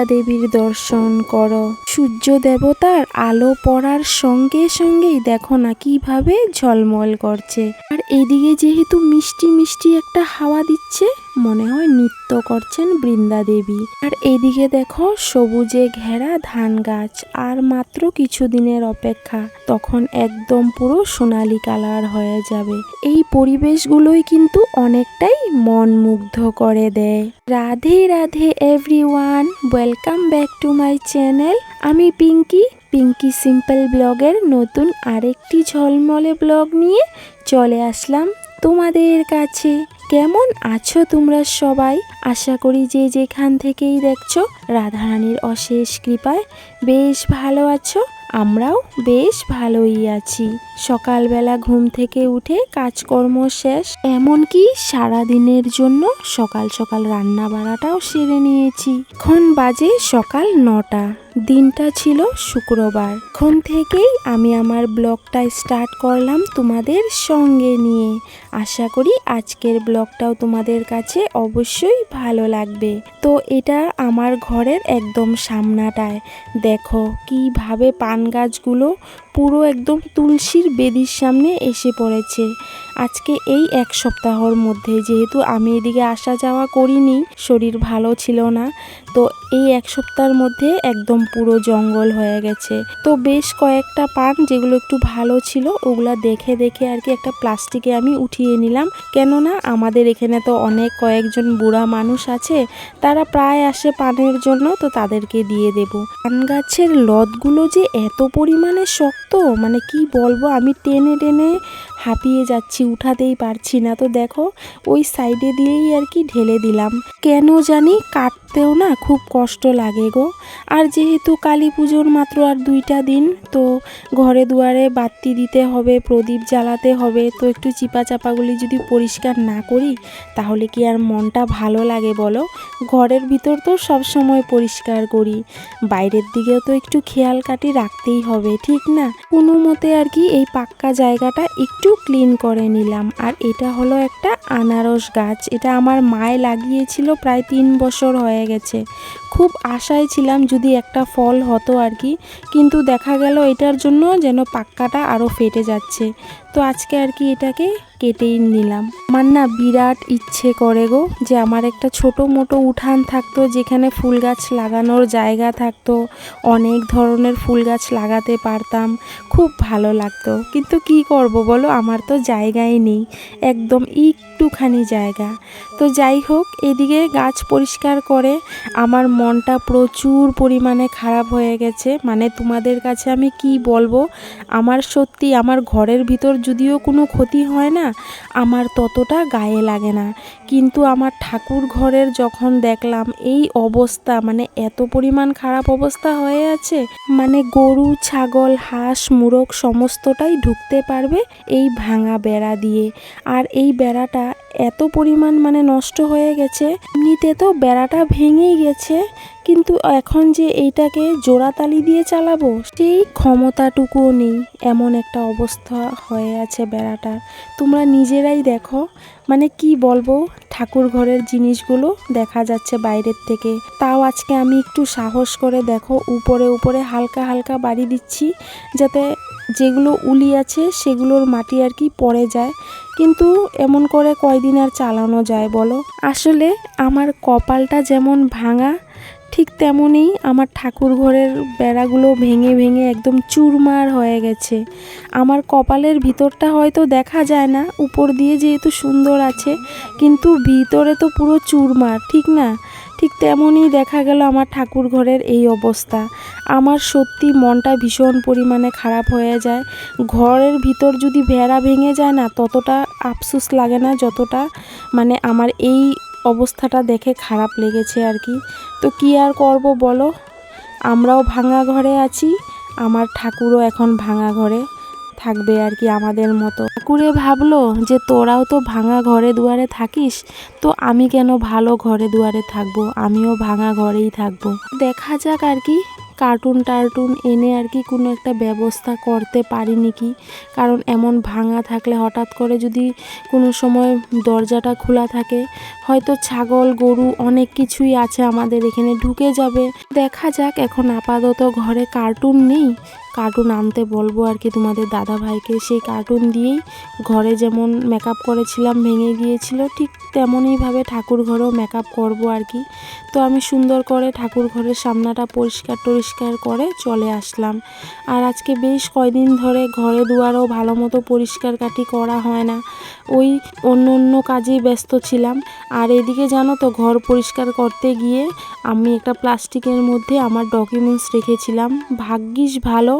বৃন্দা দেবীর দর্শন করো। সূর্য দেবতার আলো পড়ার সঙ্গে সঙ্গেই দেখো না কীভাবে ঝলমল করছে। আর এদিকে যেহেতু মিষ্টি মিষ্টি একটা হাওয়া দিচ্ছে মনে হয় নৃত্য করছেন বৃন্দা দেবী। আর এদিকে দেখো সবুজে ঘেরা ধান গাছ, আর মাত্র কিছুদিনের অপেক্ষা, তখন একদম পুরো সোনালি কালার হয়ে যাবে। এই পরিবেশগুলোই কিন্তু অনেকটাই মন মুগ্ধ করে দেয়। Radhe Radhe everyone welcome back to my channel আমি পিঙ্কি পিঙ্কি সিম্পল ব্লগের নতুন আরেকটি ঝলমলে ব্লগ নিয়ে চলে আসলাম। তোমাদের কাছে কেমন আছো তোমরা সবাই? আশা করি যে যেখান থেকেই দেখছ, রাধারানীর অশেষ কৃপায় বেশ ভালো আছো। আমরাও বেশ ভালোই আছি। সকালবেলা ঘুম থেকে উঠে কাজকর্ম শেষ, এমনকি সারাদিনের জন্য সকাল সকাল রান্না বাড়াটাও সেরে নিয়েছি। এখন বাজে সকাল নটা। দিনটা ছিল শুক্রবার। এখন থেকেই আমি আমার ব্লগটা স্টার্ট করলাম তোমাদের সঙ্গে নিয়ে। আশা করি আজকের ব্লগটাও তোমাদের কাছে অবশ্যই ভালো লাগবে। তো এটা আমার ঘরের একদম সামনাটায়। দেখো কীভাবে পান গাছগুলো পুরো একদম তুলসীর বেদির সামনে এসে পড়েছে। আজকে এই এক সপ্তাহর মধ্যে যেহেতু আমি এদিকে আসা যাওয়া করিনি, শরীর ভালো ছিল না, তো এই এক সপ্তাহের মধ্যে একদম পুরো জঙ্গল হয়ে গেছে। তো বেশ কয়েকটা পান যেগুলো একটু ভালো ছিল, ওগুলা দেখে দেখে আর কি একটা প্লাস্টিকে আমি উঠিয়ে নিলাম। কেননা আমাদের এখানে তো অনেক কয়েকজন বুড়া মানুষ আছে, তারা প্রায় আসে পানের জন্য, তো তাদেরকে দিয়ে দেব। পান গাছের লতগুলো যে এত পরিমাণে শক্ত মানে কি বলব? আমি টেনে টেনে হাঁপিয়ে যাচ্ছি, উঠাতেই পারছি না। তো দেখো, ওই সাইডে দিয়েই আর কি ঢেলে দিলাম। কেন জানি কাটতেও না খুব কষ্ট লাগে গো। আর যেহেতু কালী পুজোর মাত্র আর দুইটা দিন, তো ঘরে দুয়ারে বাতি দিতে হবে, প্রদীপ জ্বালাতে হবে। তো একটু চিপা চাপাগুলি যদি পরিষ্কার না করি, তাহলে কি আর মনটা ভালো লাগে বলো? ঘরের ভিতর তো সব সময় পরিষ্কার করি। বাইরের দিকেও তো একটু খেয়াল কাটি রাখতেই হবে, ঠিক না? কোনো মতে আর কি এই পাক্কা জায়গাটা একটু ক্লিন করে নিলাম। আর এটা হলো একটা আনারস গাছ। এটা আমার মায়ে লাগিয়েছিল প্রায় তিন বছর হয়ে গেছে। খুব আশায় ছিলাম যদি একটা ফল হতো আর কি। কিন্তু দেখা গেল এটার জন্য যেন পাক্কাটা আরও ফেটে যাচ্ছে। তো আজকে আর কি এটাকে কেটেই নিলাম। আমার না বিরাট ইচ্ছে করে গো যে আমার একটা ছোট মোটো উঠান থাকতো যেখানে ফুল গাছ লাগানোর জায়গা থাকতো, অনেক ধরনের ফুল গাছ লাগাতে পারতাম, খুব ভালো লাগতো। কিন্তু কি করব বলো, আমার তো জায়গাই নেই, একদম একটুখানি জায়গা। তো যাই হোক, এদিকে গাছ পরিষ্কার করে আমার মনটা প্রচুর পরিমাণে খারাপ হয়ে গেছে। মানে তোমাদের কাছে আমি কি বলব, আমার সত্যি আমার ঘরের ভিতর যদিও কোনো ক্ষতি হয় না, আমার ততটা গায়ে লাগে না। কিন্তু আমার ঠাকুর ঘরের যখন দেখলাম এই অবস্থা মানে এত পরিমাণ খারাপ অবস্থা হয়ে আছে মানে গরু, ছাগল, হাঁস, মুরগ, সমস্তটাই ঢুকতে পারবে এই ভাঙা বেড়া দিয়ে। আর এই বেড়াটা এত পরিমাণ মানে নষ্ট হয়ে গেছে। এমনিতে তো বেড়াটা ভেঙেই গেছে, কিন্তু এখন যে এইটাকে জোড়াতালি দিয়ে চালাবো, সেই ক্ষমতাটুকুও নেই, এমন একটা অবস্থা হয়ে আছে বেড়াটা তোমরা নিজেরাই দেখো মানে কি বলব, ঠাকুর ঘরের জিনিসগুলো দেখা যাচ্ছে বাইরের থেকে। তাও আজকে আমি একটু সাহস করে দেখো, উপরে উপরে হালকা হালকা বাড়ি দিচ্ছি, যাতে যেগুলো উলি আছে সেগুলোর মাটি আর কি পড়ে যায়। কিন্তু এমন করে কয়দিন আর চালানো যায় বলো? আসলে আমার কপালটা যেমন ভাঙা ঠিক তেমনই আমার ঠাকুর ঘরের বেড়াগুলো ভেঙে ভেঙে একদম চুরমার হয়ে গেছে। আমার কপালের ভিতরটা হয়তো দেখা যায় না, উপর দিয়ে যেহেতু সুন্দর আছে, কিন্তু ভিতরে তো পুরো চুরমার, ঠিক না? ঠিক তেমনই দেখা গেল আমার ঠাকুর ঘরের এই অবস্থা। আমার সত্যি মনটা ভীষণ পরিমাণে খারাপ হয়ে যায়। ঘরের ভিতর যদি ভেড়া ভেঙে যায় না, ততটা আফসোস লাগে না যতটা মানে আমার এই অবস্থাটা দেখে খারাপ লেগেছে আর কি। তো কি আর করব বলো? আমরাও ভাঙা ঘরে আছি, আমার ঠাকুরও এখন ভাঙা ঘরে থাকবে আর কি আমাদের মতো। ঠাকুরে ভাবলো যে তোরাও তো ভাঙা ঘরে দুয়ারে থাকিস, তো আমি কেন ভালো ঘরে দুয়ারে থাকব? আমিও ভাঙা ঘরেই থাকব। দেখা যাক আর কি কার্টুন টার্টুন এনে আর কি কোনো একটা ব্যবস্থা করতে পারিনি কি কারণ এমন ভাঙা থাকলে হঠাৎ করে যদি কোনো সময় দরজাটা খোলা থাকে, হয়তো ছাগল, গরু অনেক কিছুই আছে আমাদের এখানে ঢুকে যাবে। দেখা যাক, এখন আপাতত ঘরে কার্টুন নেই। কার্টুন আনতে বলব আর কি তোমাদের দাদা ভাইকে সেই কার্টুন দিয়েই ঘরে যেমন মেকআপ করেছিলাম, ভেঙে গিয়েছিল, ঠিক তেমনইভাবে ঠাকুর ঘরেও মেকআপ করব আর কি। তো আমি সুন্দর করে ঠাকুর ঘরের সামনাটা পরিষ্কার টরিষ্কার করে চলে আসলাম। আর আজকে বেশ কয়দিন ধরে ঘরে দুয়ারও ভালো মতো পরিষ্কার কাটি করা হয় না। ওই অন্য অন্য কাজেই ব্যস্ত ছিলাম। আর এদিকে জানো তো, ঘর পরিষ্কার করতে গিয়ে আমি একটা প্লাস্টিকের মধ্যে আমার ডকুমেন্টস রেখেছিলাম। ভাগ্যিস ভালো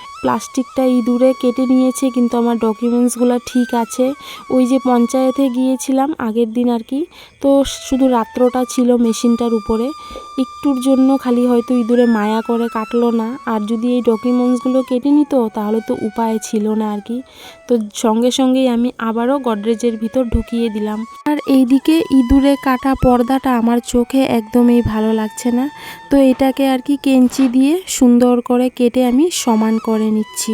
প্লাস্টিকটা ইঁদুরে কেটে নিয়েছে, কিন্তু আমার ডকুমেন্টসগুলো ঠিক আছে। ওই যে পঞ্চায়েতে গিয়েছিলাম আগের দিন আর কি, তো শুধু রাত্রটা ছিল মেশিনটার উপরে। একটুর জন্য খালি হয়তো ইঁদুরে মায়া করে কাটলো না, আর যদি এই ডকুমেন্টসগুলো কেটে নিত তাহলে তো উপায় ছিল না আর কি। তো সঙ্গে সঙ্গেই আমি আবারও গডরেজের ভিতর ঢুকিয়ে দিলাম। আর এইদিকে ইঁদুরে কাটা পর্দাটা আমার চোখে একদমই ভালো লাগছে না, তো এটাকে আর কি কেঞ্চি দিয়ে সুন্দর করে কেটে আমি সমান করে নিচ্ছি।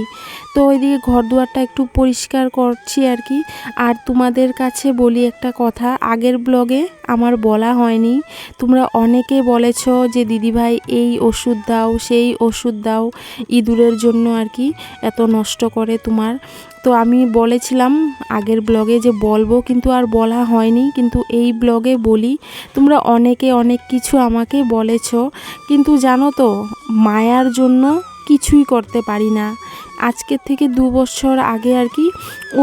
তো ওইদিকে ঘর দুয়ারটা একটু পরিষ্কার করছি আর কি। আর তোমাদের কাছে বলি একটা কথা, আগের ব্লগে আমার বলা হয়নি। তোমরা অনেকে বলেছ যে, দিদিভাই, এই ওষুধ দাও, সেই ওষুধ দাও, ইঁদুরের জন্য আর কি এত নষ্ট করে তোমার। তো আমি বলেছিলাম আগের ব্লগে যে, বলব কিন্তু আর বলা হয়নি। কিন্তু এই ব্লগে বলি, তোমরা অনেকে অনেক কিছু আমাকে বলেছ। কিন্তু জানো তো, মায়ার জন্য কিছুই করতে পারি না। আজকের থেকে দু বছর আগে আর কি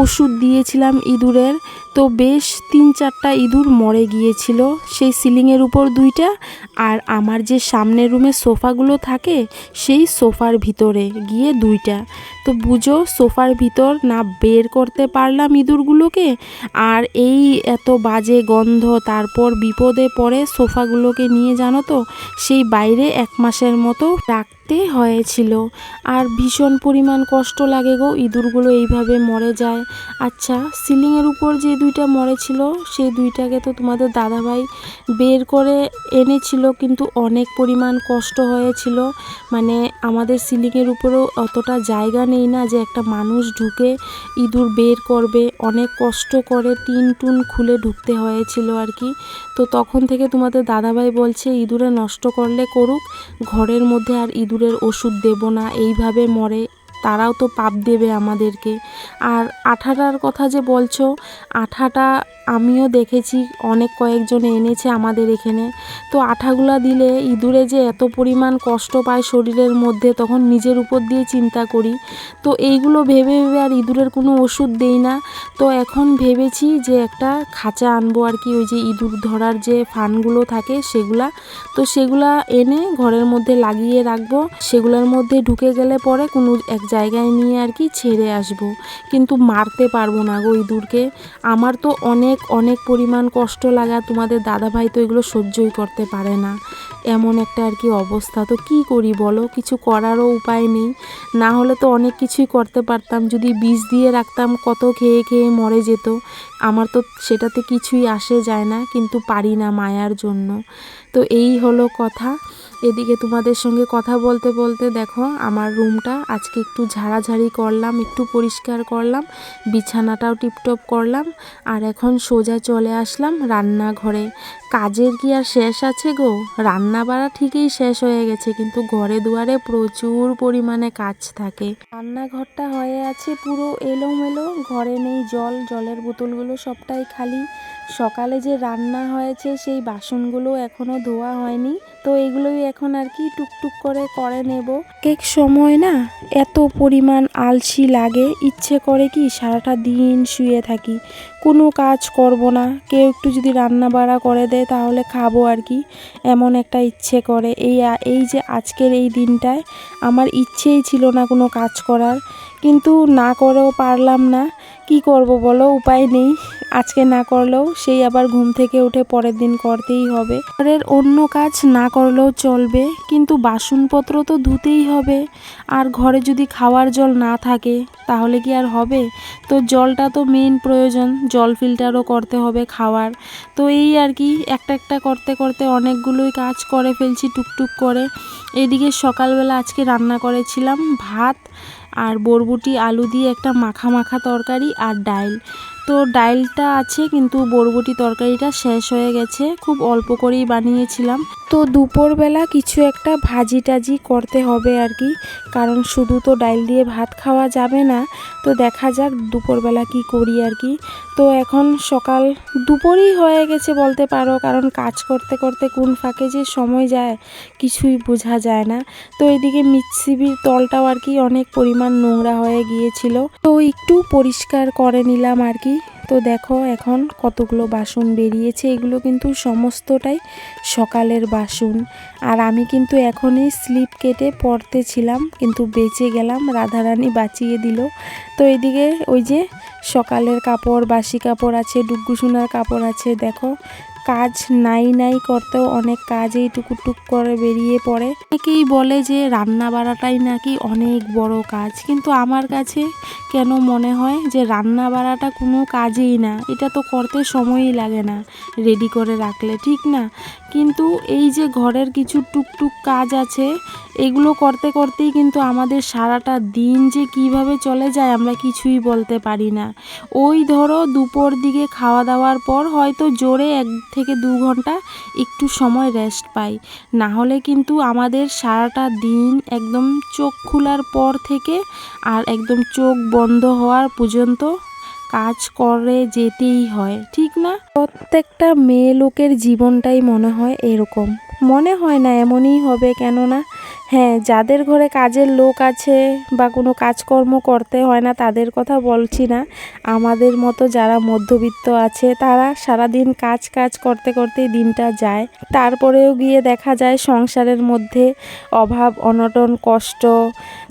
ওষুধ দিয়েছিলাম ইঁদুরের, তো বেশ তিন চারটা ইঁদুর মরে গিয়েছিল। সেই সিলিংয়ের উপর দুইটা আর আমার যে সামনের রুমে সোফাগুলো থাকে, সেই সোফার ভিতরে গিয়ে দুইটা। তো বুঝো, সোফার ভিতর না বের করতে পারলাম ইঁদুরগুলোকে আর এই এত বাজে গন্ধ, তারপর বিপদে পড়ে সোফাগুলোকে নিয়ে জানো তো, সেই বাইরে এক মাসের মতো রাখতে হয়েছিল। আর ভীষণ পরিমাণ কষ্ট লাগে গো, ইঁদুরগুলো এইভাবে মরে যায়। আচ্ছা সিলিংয়ের উপর যে দুইটা মরেছিল, সেই দুইটাকে তো তোমাদের দাদাভাই বের করে এনেছিল, কিন্তু অনেক পরিমাণ কষ্ট হয়েছিল। মানে আমাদের সিলিংয়ের উপরেও অতটা জায়গা নেই না যে একটা মানুষ ঢুকে ইঁদুর বের করবে। অনেক কষ্ট করে টিন টুন খুলে ঢুকতে হয়েছিল আর কি। তো তখন থেকে তোমাদের দাদাভাই বলছে, ইঁদুরে নষ্ট করলে করুক, ঘরের মধ্যে আর ইঁদুরের ওষুধ দেব না এইভাবে মরে তারাও তো পাপ দেবে আমাদেরকে। আর আঠাটার কথা যে বলছো, আঠাটা আমিও দেখেছি, অনেক কয়েকজন এনেছে আমাদের এখানে। তো আঠাগুলা দিলে ইঁদুরে যে এত পরিমাণ কষ্ট পায় শরীরের মধ্যে, তখন নিজের উপর দিয়ে চিন্তা করি। তো এইগুলো ভেবে ভেবে আর ইঁদুরের কোনো ওষুধ দেই না। তো এখন ভেবেছি যে একটা খাঁচা আনব আর কি, ওই যে ইঁদুর ধরার যে ফানগুলো থাকে সেগুলা। তো সেগুলা এনে ঘরের মধ্যে লাগিয়ে রাখব। সেগুলোর মধ্যে ঢুকে গেলে পরে কোনো এক জায়গায় নিয়ে আর কি ছেড়ে আসব। কিন্তু মারতে পারব না গো ইঁদুরকে। আমার তো অনেক অনেক পরিমাণ কষ্ট লাগা, তোমাদের দাদাভাই তো এগুলো সহ্যই করতে পারে না। এমন একটা আর কি অবস্থা। তো কি করি বলো? কিছু করারও উপায় নেই। না হলে তো অনেক কিছুই করতে পারতাম। যদি বীজ দিয়ে রাখতাম, কত খেয়ে খেয়ে মরে যেত। আমার তো সেটাতে কিছুই আসে যায় না। কিন্তু পারি না মায়ার জন্য। তো এই হলো কথা। এদিকে তোমাদের সঙ্গে কথা বলতে বলতে দেখো, আমার রুমটা আজকে একটু ঝাড়াঝাড়ি করলাম, একটু পরিষ্কার করলাম, বিছানাটাও টিপটপ করলাম, আর এখন সোজা চলে আসলাম রান্নাঘরে। কাজের কি আর শেষ আছে গো? রান্না বাড়া ঠিকই শেষ হয়ে গেছে, কিন্তু ঘরে দুয়ারে প্রচুর পরিমাণে কাজ থাকে। রান্নাঘরটা হয়ে আছে পুরো এলোমেলো, ঘরে নেই জল, জলের বোতলগুলো সবটাই খালি। সকালে যে রান্না হয়েছে সেই বাসনগুলো এখনও ধোয়া হয়নি, তো এগুলোই এখন আর কি টুকটুক করে করে নেব। কেক সময় না এত পরিমাণ আলসি লাগে, ইচ্ছে করে কি সারাটা দিন শুয়ে থাকি। কোনো কাজ করব না, কেউ একটু যদি রান্না বাড়া করে দেয় তাহলে খাব আর কি। এমন একটা ইচ্ছে করে। এই এই যে আজকের এই দিনটায় আমার ইচ্ছেই ছিল না কোনো কাজ করার। কিন্তু না করেও পারলাম না। কি করব বলো? উপায় নেই। আজকে না করলেও সেই আবার ঘুম থেকে উঠে পরের দিন করতেই হবে। ঘরের অন্য কাজ না করলেও চলবে, কিন্তু বাসনপত্র তো ধুতেই হবে। আর ঘরে যদি খাওয়ার জল না থাকে, তাহলে কি আর হবে? তো জলটা তো মেইন প্রয়োজন, জল ফিল্টারও করতে হবে খাওয়ার। তো এই আর কি, একটা একটা করতে করতে অনেকগুলোই কাজ করে ফেলছি টুকটুক করে। এদিকে সকালবেলা আজকে রান্না করেছিলাম ভাত আর বরবুটি, আলু দিয়ে একটা মাখা মাখা তরকারি আর ডাল তো ডাইলটা আছে, কিন্তু বরবটি তরকারিটা শেষ হয়ে গেছে। খুব অল্প করেই বানিয়েছিলাম। তো দুপুরবেলা কিছু একটা ভাজি টাজি করতে হবে আর কি, কারণ শুধু তো ডাইল দিয়ে ভাত খাওয়া যাবে না। তো দেখা যাক দুপুরবেলা কি করি আর কি। তো এখন সকাল দুপুরই হয়ে গেছে বলতে পারো, কারণ কাজ করতে করতে কোন ফাঁকে যে সময় যায়, কিছুই বোঝা যায় না। তো এদিকে মিটসিবির তলটাও আর কি অনেক পরিমাণ নোংরা হয়ে গিয়েছিল। তো একটু পরিষ্কার করে নিলাম আর কি। তো দেখো এখন কতগুলো বাসন বেরিয়েছে, এগুলো কিন্তু সমস্তটাই সকালের বাসন। আর আমি কিন্তু এখনই স্লিপ কেটে পড়তেছিলাম কিন্তু বেঁচে গেলাম, রাধারানী বাঁচিয়ে দিল। তো এদিকে ওই যে সকালের কাপড়, বাসি কাপড় আছে ডুগ্গুসুনার কাপড় আছে, দেখো কাজ নাই নাই করতেও অনেক কাজেই টুকুটুক করে বেরিয়ে পড়ে। অনেকেই বলে যে রান্না বাড়াটাই নাকি অনেক বড় কাজ, কিন্তু আমার কাছে কেন মনে হয় যে রান্না বাড়াটা কোনো কাজেই না, এটা তো করতে সময়ই লাগে না রেডি করে রাখলে ঠিক না। কিন্তু এই যে ঘরের কিছু টুকটুক কাজ আছে, এগুলো করতে করতেই কিন্তু আমাদের সারাটা দিন যে কীভাবে চলে যায় আমরা কিছুই বলতে পারি না। ওই ধরো দুপুর দিকে খাওয়া দাওয়ার পর হয়তো জোরে এক থেকে দু ঘণ্টা একটু সময় রেস্ট পাই। না হলে কিন্তু আমাদের সারাটা দিন একদম চোখ খোলার পর থেকে আর একদম চোখ বন্ধ হওয়ার পর্যন্ত কাজ করে যেতেই হয়, ঠিক না? প্রত্যেকটা মেয়ে লোকের জীবনটাই মনে হয় এরকম। মনে হয় না এমনই হবে, কেননা হ্যাঁ যাদের ঘরে কাজের লোক আছে বা কোনো কাজকর্ম করতে হয় না, তাদের কথা বলছি না। আমাদের মতো যারা মধ্যবিত্ত আছে, তারা সারাদিন কাজ কাজ করতে, করতেই দিনটা যায়। তারপরেও গিয়ে দেখা যায় সংসারের মধ্যে অভাব, অনটন, কষ্ট,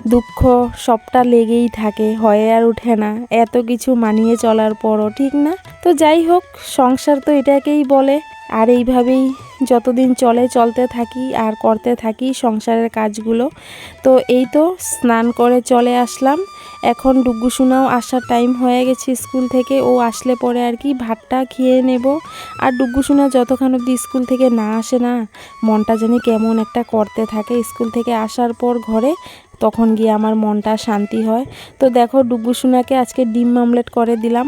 দুঃখ সবটা লেগেই থাকে, হয়ে আর উঠে না। এত কিছু মানিয়ে চলার পরও, ঠিক না? তো যাই হোক, সংসার তো এটাকেই বলে। আর এইভাবেই যতদিন চলে, চলতে থাকি আর করতে থাকি সংসারের কাজগুলো। তো এই তো স্নান করে চলে আসলাম। এখন ডুগ্গুসোনাও আসার টাইম হয়ে গেছে স্কুল থেকে। ও আসলে পরে আর কি ভাতটা খেয়ে নেব। আর ডুগ্গুসোনা যতক্ষণ অব্দি স্কুল থেকে না আসে না, মনটা জানি কেমন একটা করতে থাকে। স্কুল থেকে আসার পর ঘরে তখন গিয়ে আমার মনটা শান্তি হয়। তো দেখো ডুগ্গুসোনাকে আজকে ডিম আমলেট করে দিলাম।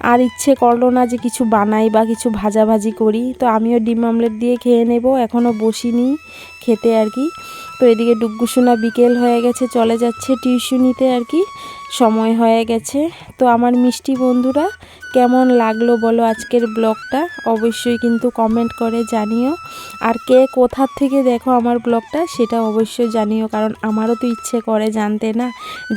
আর ইচ্ছে করল না যে কিছু বানাই বা কিছু ভাজাভাজি করি। তো আমিও ডিম আমলেট দিয়ে খেয়ে নেব, এখনও বসিনি খেতে আর কি। তো এদিকে ডুগ্গুসোনা বিকেল হয়ে গেছে, চলে যাচ্ছে টিউশনিতে আর কি, সময় হয়ে গেছে। তো আমার মিষ্টি বন্ধুরা, কেমন লাগল বলো আজকের ব্লগটা? অবশ্যই কিন্তু কমেন্ট করে জানিও। আর কে কোথার থেকে দেখো আমার ব্লগটা, সেটা অবশ্যই জানিও, কারণ আমারও তো ইচ্ছে করে জানতে না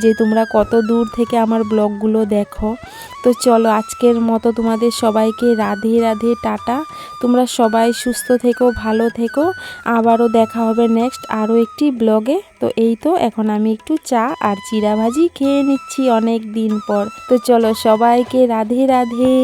যে তোমরা কত দূর থেকে আমার ব্লগগুলো দেখো। তো চলো আজকের মতো তোমাদের সবাইকে রাধে রাধে, টাটা। তোমরা সবাই সুস্থ থেকো, ভালো থেকো। আবারও দেখা হবে নেক্সট আরও একটি ব্লগে। তো এই তো, এখন আমি একটু চা আর চিরা ভাজি খেয়ে নিচ্ছি অনেক দিন পর। তো চলো সবাইকে রাধে রাধে।